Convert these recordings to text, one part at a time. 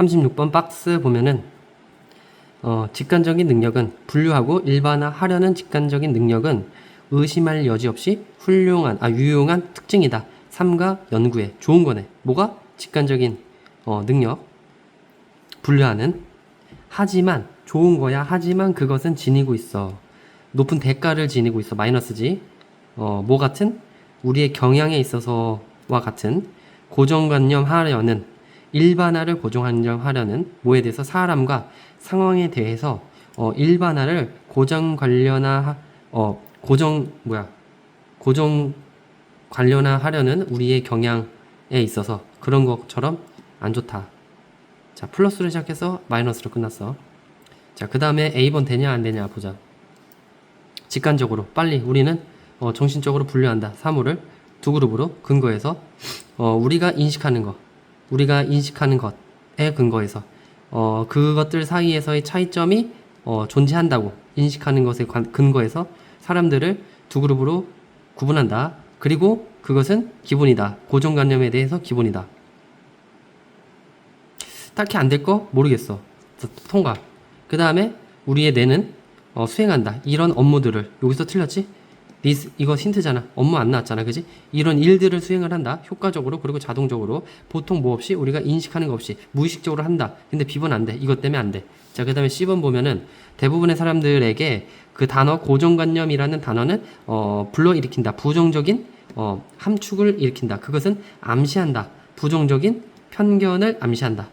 36번 박스 보면은 어, 직관적인 능력은 분류하고 일반화하려는 직관적인 능력은 의심할 여지 없이 훌륭한 아 유용한 특징이다. 삼가 연구에 좋은 거네. 뭐가 직관적인 어, 능력 분류하는 하지만 좋은 거야. 하지만 그것은 지니고 있어. 높은 대가를 지니고 있어. 마이너스지. 어, 뭐 같은 우리의 경향에 있어서와 같은 고정관념 하려는 일반화를 고정관념하려는 뭐에 대해서 사람과 상황에 대해서 어, 일반화를 고정 관련화 어 고정 뭐야 고정 관련화하려는 우리의 경향에 있어서 그런 것처럼 안 좋다. 자 플러스로 시작해서 마이너스로 끝났어. 자그 다음에 A번 되냐 안 되냐 보자. 직관적으로 빨리 우리는 어, 정신적으로 분류한다. 사물을 두 그룹으로 근거해서 어, 우리가 인식하는 것, 우리가 인식하는 것에 근거해서 어, 그것들 사이에서의 차이점이 어, 존재한다고 인식하는 것에 관- 근거해서 사람들을 두 그룹으로 구분한다. 그리고 그것은 기본이다. 고정관념에 대해서 기본이다. 딱히 안 될 거 모르겠어. 통과. 그 다음에 우리의 뇌는 어, 수행한다. 이런 업무들을 여기서 틀렸지? This 이거 힌트잖아. 업무 안 나왔잖아. 그지? 이런 일들을 수행을 한다. 효과적으로 그리고 자동적으로 보통 뭐 없이 우리가 인식하는 거 없이 무의식적으로 한다. 근데 B번 안 돼. 이것 때문에 안 돼. 자, 그다음에 C번 보면은 대부분의 사람들에게 그 단어 고정관념이라는 단어는 어, 불러일으킨다. 부정적인 어, 함축을 일으킨다. 그것은 암시한다. 부정적인 편견을 암시한다.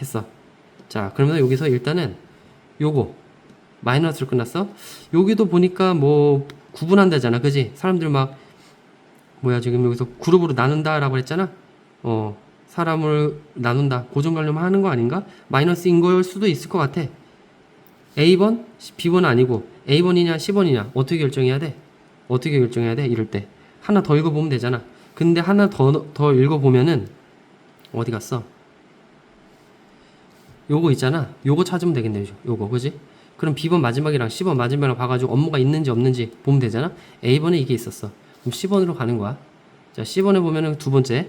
했어. 자, 그러면 여기서 일단은 요거 마이너스로 끝났어. 여기도 보니까 뭐 구분한다잖아, 그지? 사람들 막 뭐야 지금 여기서 그룹으로 나눈다라고 했잖아. 어, 사람을 나눈다, 고정관념 하는 거 아닌가? 마이너스인 걸 수도 있을 것 같아. A번, B번 아니고 A번이냐, C번이냐 어떻게 결정해야 돼? 어떻게 결정해야 돼? 이럴 때 하나 더 읽어보면 되잖아. 근데 하나 더 더 읽어보면은 어디 갔어? 요거 있잖아. 요거 찾으면 되겠네. 요거 그지? 그럼 B번 마지막이랑 C번 마지막이랑 봐가지고 업무가 있는지 없는지 보면 되잖아. A번에 이게 있었어. 그럼 C번으로 가는 거야. 자, C번에 보면은 두 번째.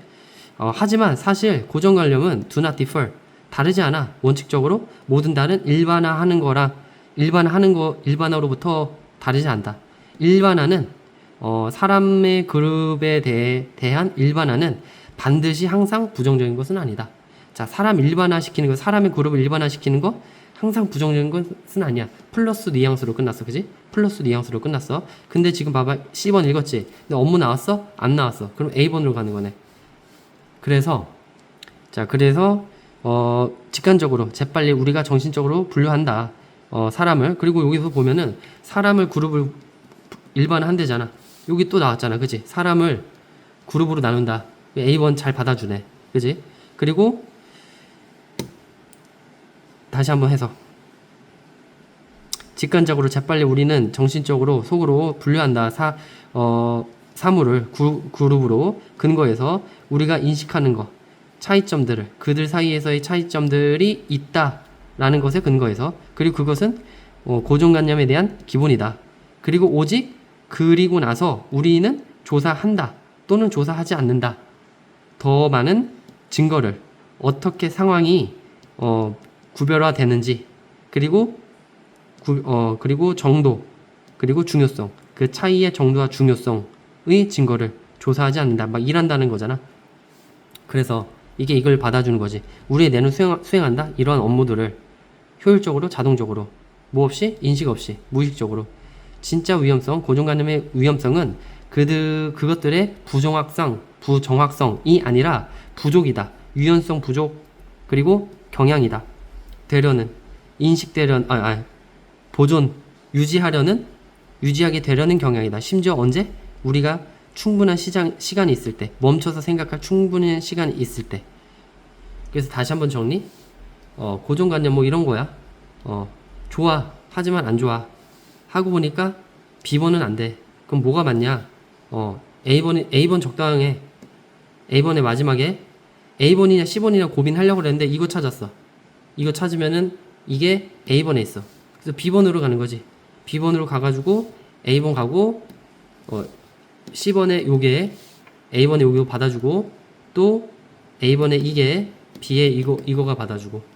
어, 하지만 사실 고정관념은 do not differ. 다르지 않아. 원칙적으로 모든 다른 일반화하는 거랑 일반화하는 거 일반화로부터 다르지 않다. 일반화는 어, 사람의 그룹에 대해, 대한 일반화는 반드시 항상 부정적인 것은 아니다. 자, 사람 일반화 시키는 거, 사람의 그룹을 일반화 시키는 거 항상 부정적인 것은 아니야. 플러스 뉘앙스로 끝났어. 그지? 플러스 뉘앙스로 끝났어. 근데 지금 봐봐. C번 읽었지? 근데 업무 나왔어? 안 나왔어. 그럼 A번으로 가는 거네. 그래서 자, 그래서 어, 직관적으로 재빨리 우리가 정신적으로 분류한다. 어, 사람을 그리고 여기서 보면은 사람을 그룹을 일반화한대잖아. 여기 또 나왔잖아. 그지? 사람을 그룹으로 나눈다. A번 잘 받아주네. 그지? 그리고 다시 한번 해서 직관적으로 재빨리 우리는 정신적으로 속으로 분류한다. 사, 어, 사물을 구, 그룹으로 근거해서 우리가 인식하는 것, 차이점들을, 그들 사이에서의 차이점들이 있다 라는 것에 근거해서, 그리고 그것은 어, 고정관념에 대한 기본이다. 그리고 오직 그리고 나서 우리는 조사한다. 또는 조사하지 않는다. 더 많은 증거를 어떻게 상황이 어, 구별화되는지 그리고 구, 어, 그리고 정도 그리고 중요성 그 차이의 정도와 중요성의 증거를 조사하지 않는다. 막 일한다는 거잖아. 그래서 이게 이걸 받아주는 거지. 우리의 뇌는 수행, 수행한다? 이런 업무들을 효율적으로 자동적으로 뭐 없이 인식 없이 무의식적으로. 진짜 위험성 고정관념의 위험성은 그들 그것들의 부정확성 부정확성이 아니라 부족이다. 유연성 부족 그리고 경향이다 되려는 인식되려 아, 아 보존 유지하려는 유지하게 되려는 경향이다. 심지어 언제 우리가 충분한 시장 시간이 있을 때 멈춰서 생각할 충분한 시간이 있을 때. 그래서 다시 한번 정리. 어, 고정관념 뭐 이런 거야. 어, 좋아. 하지만 안 좋아. 하고 보니까 B번은 안 돼. 그럼 뭐가 맞냐? 어, A번 A번 적당해. A번의 마지막에 A번이냐 C번이냐 고민하려고 그랬는데 이거 찾았어. 이거 찾으면은 이게 A번에 있어. 그래서 B번으로 가는 거지. B번으로 가가지고 A번 가고 어, C번에 요게 A번에 요거 받아주고 또 A번에 이게 B에 이거 이거가 받아주고